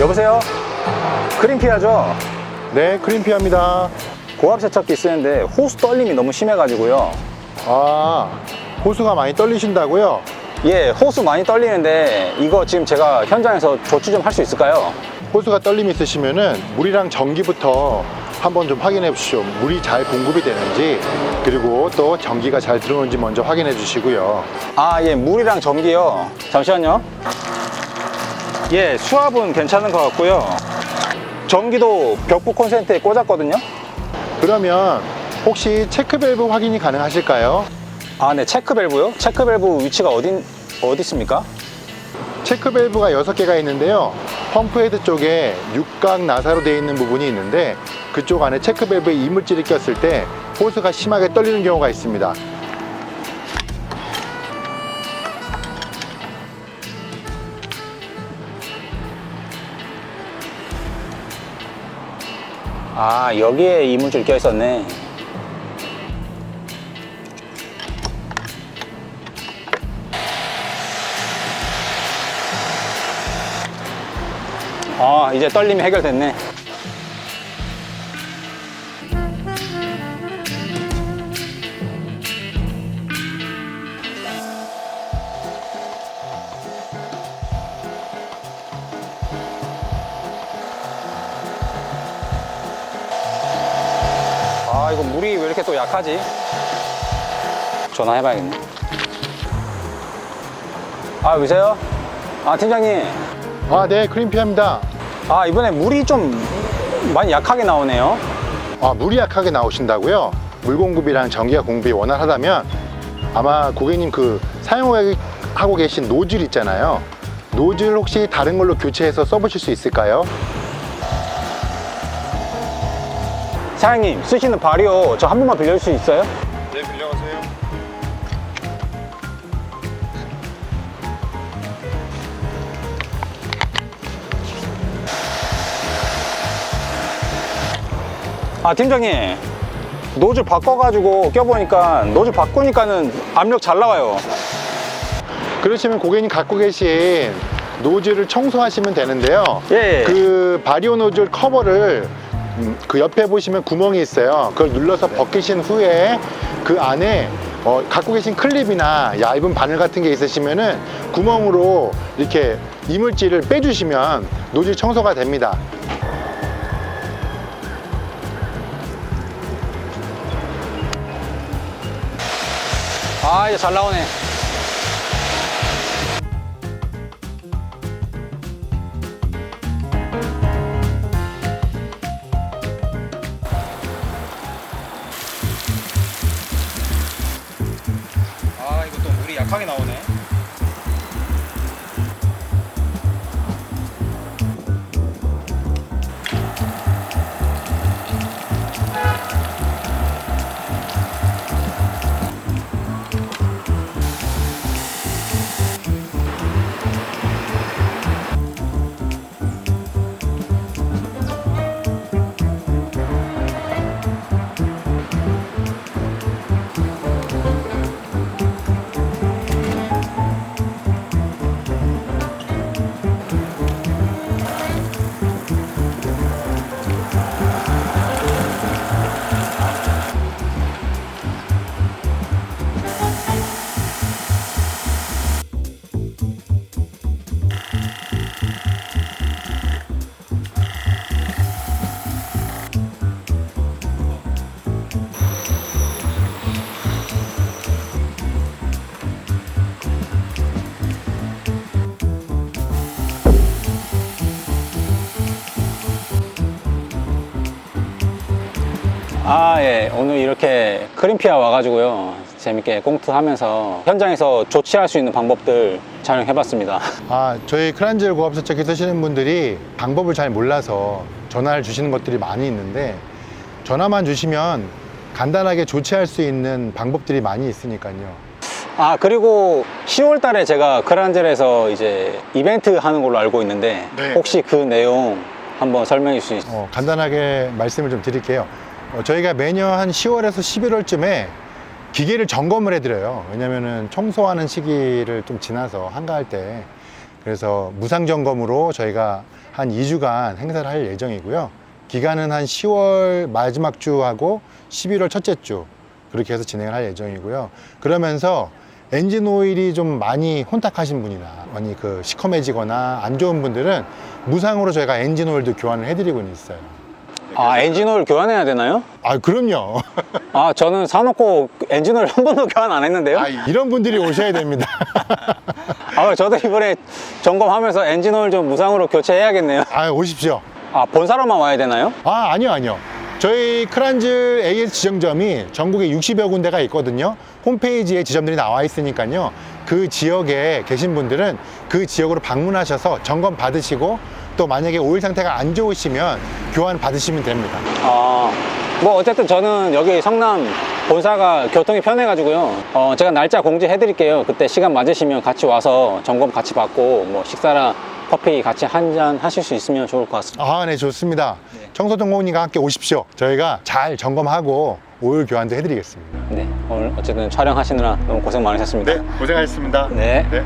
여보세요? 그린피아죠? 네, 크림피아입니다. 고압 세척기 쓰는데 호스 떨림이 너무 심해가지고요. 아, 호수가 많이 떨리신다고요? 예, 호스 많이 떨리는데 이거 지금 제가 현장에서 조치 좀 할 수 있을까요? 호수가 떨림이 있으시면은 물이랑 전기부터 한번 좀 확인해 보십시오. 물이 잘 공급이 되는지 그리고 또 전기가 잘 들어오는지 먼저 확인해 주시고요. 아, 예, 물이랑 전기요. 잠시만요. 예, 수압은 괜찮은 것 같고요. 전기도 벽부 콘센트에 꽂았거든요. 그러면 혹시 체크 밸브 확인이 가능하실까요? 아, 네, 체크 밸브요? 체크 밸브 위치가 어디, 어디 있습니까? 체크 밸브가 6개가 있는데요. 펌프 헤드 쪽에 육각 나사로 되어 있는 부분이 있는데 그쪽 안에 체크 밸브에 이물질이 꼈을 때 호스가 심하게 떨리는 경우가 있습니다. 아, 여기에 이물질 껴 있었네. 아, 이제 떨림이 해결됐네. 아, 이거 물이 왜 이렇게 또 약하지? 전화해봐야겠네. 아, 여보세요? 아, 팀장님. 아, 네, 크림피아입니다. 아, 이번에 물이 좀 많이 약하게 나오네요. 아, 물이 약하게 나오신다고요? 물 공급이랑 전기가 공급이 원활하다면 아마 고객님 그 사용하고 계신 노즐 있잖아요. 노즐 혹시 다른 걸로 교체해서 써보실 수 있을까요? 사장님, 쓰시는 발이요. 저한 번만 빌려줄 수 있어요? 네, 빌려가세요. 아, 팀장님. 노즐 바꿔가지고 껴보니까 노즐 바꾸니까는 압력 잘 나와요. 그러시면 고객님 갖고 계신 노즐을 청소하시면 되는데요. 예. 그 바리오 노즐 커버를 음, 그 옆에 보시면 구멍이 있어요. 그걸 눌러서 벗기신 후에 그 안에 어, 갖고 계신 클립이나 얇은 바늘 같은 게 있으시면은 구멍으로 이렇게 이물질을 빼주시면 노즐 청소가 됩니다. 아, 이제 잘 나오네. 약하게 나오네. 아, 예. 오늘 이렇게 크림피아 와가지고요. 재밌게 꽁트 하면서 현장에서 조치할 수 있는 방법들 촬영해봤습니다. 아, 저희 크란젤 고압 세척기 쓰시는 분들이 방법을 잘 몰라서 전화를 주시는 것들이 많이 있는데 전화만 주시면 간단하게 조치할 수 있는 방법들이 많이 있으니까요. 아, 그리고 10월 달에 제가 크란젤에서 이제 이벤트 하는 걸로 알고 있는데 네. 혹시 그 내용 한번 설명해 주실 수 있어요? 어, 간단하게 말씀을 좀 드릴게요. 어, 저희가 매년 한 10월에서 11월쯤에 기계를 점검을 해드려요. 왜냐면은 청소하는 시기를 좀 지나서 한가할 때 그래서 무상 점검으로 저희가 한 2주간 행사를 할 예정이고요. 기간은 한 10월 마지막 주하고 11월 첫째 주 그렇게 해서 진행을 할 예정이고요. 그러면서 엔진 오일이 좀 많이 혼탁하신 분이나 많이 그 시커매지거나 안 좋은 분들은 무상으로 저희가 엔진 오일도 교환을 해드리고 있어요. 아, 엔진오일 교환해야 되나요? 아 그럼요. 아, 저는 사놓고 엔진오일 한 번도 교환 안 했는데요. 아, 이런 분들이 오셔야 됩니다. 아, 저도 이번에 점검하면서 엔진오일 좀 무상으로 교체해야겠네요. 아 오십시오. 아, 본사로만 와야 되나요? 아 아니요 아니요. 저희 크란즈 AS 지점점이 전국에 60여 군데가 있거든요. 홈페이지에 지점들이 나와 있으니까요. 그 지역에 계신 분들은 그 지역으로 방문하셔서 점검 받으시고 또 만약에 오일 상태가 안 좋으시면 교환 받으시면 됩니다. 아, 뭐 어쨌든 저는 여기 성남 본사가 교통이 편해가지고요. 어, 제가 날짜 공지해드릴게요. 그때 시간 맞으시면 같이 와서 점검 같이 받고 뭐 식사랑 커피 같이 한 잔 하실 수 있으면 좋을 것 같습니다. 아, 네, 좋습니다. 청소 전공님과 함께 오십시오. 저희가 잘 점검하고 오일 교환도 해드리겠습니다. 네, 오늘 어쨌든 촬영하시느라 너무 고생 많으셨습니다. 고생하셨습니다. 네. 네.